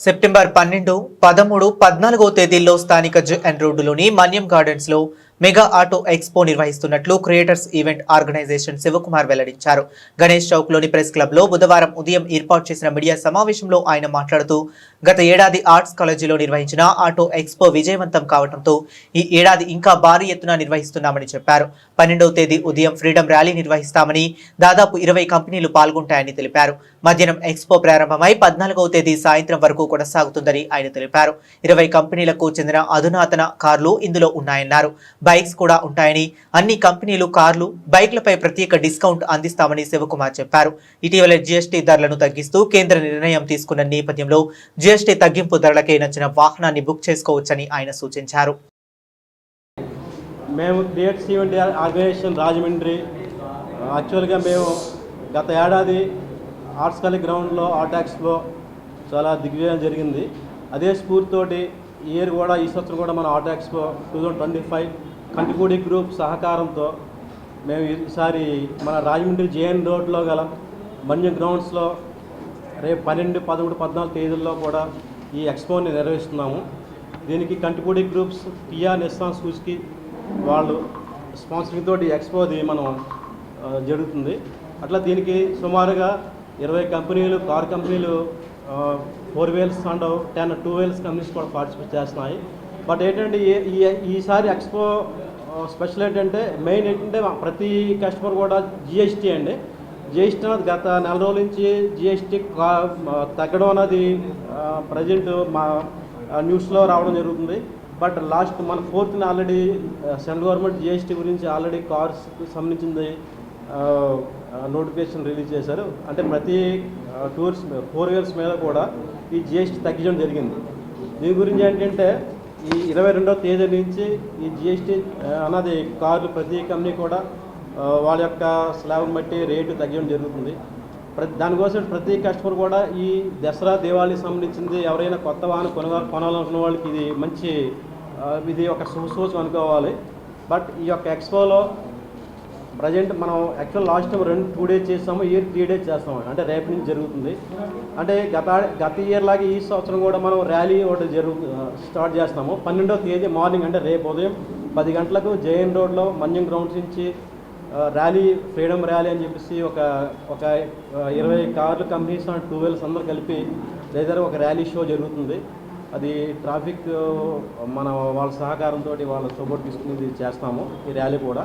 September పన్నెండు పదమూడు పద్నాలుగో తేదీల్లో స్థానిక జన్ రోడ్డులోని మన్యం గార్డెన్స్లో మెగా ఆటో ఎక్స్పో నిర్వహిస్తున్నట్లు క్రియేటర్స్ ఈవెంట్ ఆర్గనైజేషన్ శివకుమార్ వెల్లడించారు. గణేష్ చౌక్లోని ప్రెస్ క్లబ్లో బుధవారం ఉదయం ఏర్పాటు చేసిన మీడియా సమావేశంలో ఆయన మాట్లాడుతూ గత ఏడాది ఆర్ట్స్ కాలేజీలో నిర్వహించిన ఆటో ఎక్స్పో విజయవంతం కావడంతో ఈ ఏడాది ఇంకా భారీ ఎత్తున నిర్వహిస్తున్నామని చెప్పారు. పన్నెండవ తేదీ ఉదయం ఫ్రీడమ్ ర్యాలీ నిర్వహిస్తామని దాదాపు ఇరవై కంపెనీలు పాల్గొంటాయని తెలిపారు. మధ్యాహ్నం ఎక్స్పో ప్రారంభమై పద్నాలుగవ తేదీ సాయంత్రం వరకు కొనసాగుతుందని ఆయన తెలిపారు. ఇరవై కంపెనీలకు చెందిన అధునాతన కార్లు ఇందులో ఉన్నాయన్నారు. బైక్స్ కూడా ఉంటాయని అన్ని కంపెనీలు కార్లు బైక్లపై ప్రత్యేక డిస్కౌంట్ అందిస్తామని శివకుమార్ చెప్పారు. ఇటీవల జీఎస్టీ ధరలను తగ్గిస్తూ కేంద్ర నిర్ణయం తీసుకున్న నేపథ్యంలో జీఎస్టీ తగ్గింపు ధరలకే నచ్చిన వాహనాన్ని బుక్ చేసుకోవచ్చని ఆయన సూచించారు. మేము క్రియేట్స్ ఈవెంట్ ఆర్గనైజేషన్ రాజమండ్రి యాక్చువల్గా మేము గత ఏడాది ఆర్ట్స్ కాలేజ్ గ్రౌండ్లో ఆర్ట్ ఎక్స్పో చాలా దిగ్విజయం జరిగింది. అదే స్ఫూర్తితోటి ఈ ఇయర్ కూడా ఈ సంవత్సరం కూడా మన art expo two thousand twenty five Kantipudi group సహకారంతో మేము ఈసారి మన రాజమండ్రి జేఎన్ రోడ్లో గల మన్య గ్రౌండ్స్లో రేపు పన్నెండు పదమూడు పద్నాలుగు తేదీల్లో కూడా ఈ ఎక్స్పోని నిర్వహిస్తున్నాము. దీనికి Kantipudi groups Kia Nissan Suzuki వాళ్ళు స్పాన్సరింగ్ తోటి ఎక్స్పోది మనం జరుగుతుంది. అట్లా దీనికి సుమారుగా ఇరవై కంపెనీలు కార్ కంపెనీలు four wheels and ten two wheels companies కూడా పార్టిసిపేట్ చేస్తున్నాయి. బట్ ఏంటంటే ఈ- ఈసారి ఎక్స్పో స్పెషల్ ఏంటంటే మెయిన్ ఏంటంటే ప్రతి కస్టమర్ కూడా జిఎస్టీ అండి. జిఎస్టీ అనేది గత నెల రోజుల నుంచి జిఎస్టీ తగ్గడం అనేది ప్రజెంట్ మా న్యూస్లో రావడం జరుగుతుంది. బట్ లాస్ట్ మన ఫోర్త్ని ఆల్రెడీ సెంట్రల్ గవర్నమెంట్ జిఎస్టీ గురించి ఆల్రెడీ కార్స్కి సంబంధించింది నోటిఫికేషన్ రిలీజ్ చేశారు. అంటే ప్రతి టూర్స్ ఫోర్ ఇయర్స్ మీద కూడా ఈ జిఎస్టీ తగ్గించడం జరిగింది. దీని గురించి ఏంటంటే ఈ ఇరవై రెండవ తేదీ నుంచి ఈ జిఎస్టీ అన్నది కార్లు ప్రతి కంపెనీ కూడా వాళ్ళ యొక్క స్లాబ్ని బట్టి రేటు తగ్గడం జరుగుతుంది. ప్రతి దానికోసం ప్రతి కస్టమర్ కూడా ఈ దసరా దివాళీకి సంబంధించింది ఎవరైనా కొత్త వాహనం కొనగా కొనాలనుకున్న వాళ్ళకి ఇది మంచి ఇది ఒక శుభసూచన అనుకోవాలి. బట్ ఈ యొక్క ఎక్స్పోలో ప్రజెంట్ మనం యాక్చువల్ లాస్ట్ టైం రెండు టూ డేస్ చేస్తాము ఇయర్ త్రీ డేస్ చేస్తాము అంటే రేపు నుంచి జరుగుతుంది. అంటే గత గత ఇయర్ లాగే ఈ సంవత్సరం కూడా మనం ర్యాలీ ఒకటి జరుగు స్టార్ట్ చేస్తాము. పన్నెండవ తేదీ మార్నింగ్ అంటే రేపు ఉదయం పది గంటలకు జేఎన్ రోడ్లో మన్యం గ్రౌండ్స్ నుంచి ర్యాలీ ఫ్రీడమ్ ర్యాలీ అని చెప్పేసి ఒక ఒక ఇరవై కార్లు కంపెనీస్ అండ్ టూ వీలర్స్ అందరూ కలిపి లేదా ఒక ర్యాలీ షో జరుగుతుంది. అది ట్రాఫిక్ మన వాళ్ళ సహకారంతో వాళ్ళ సపోర్ట్ తీసుకుని చేస్తాము. ఈ ర్యాలీ కూడా.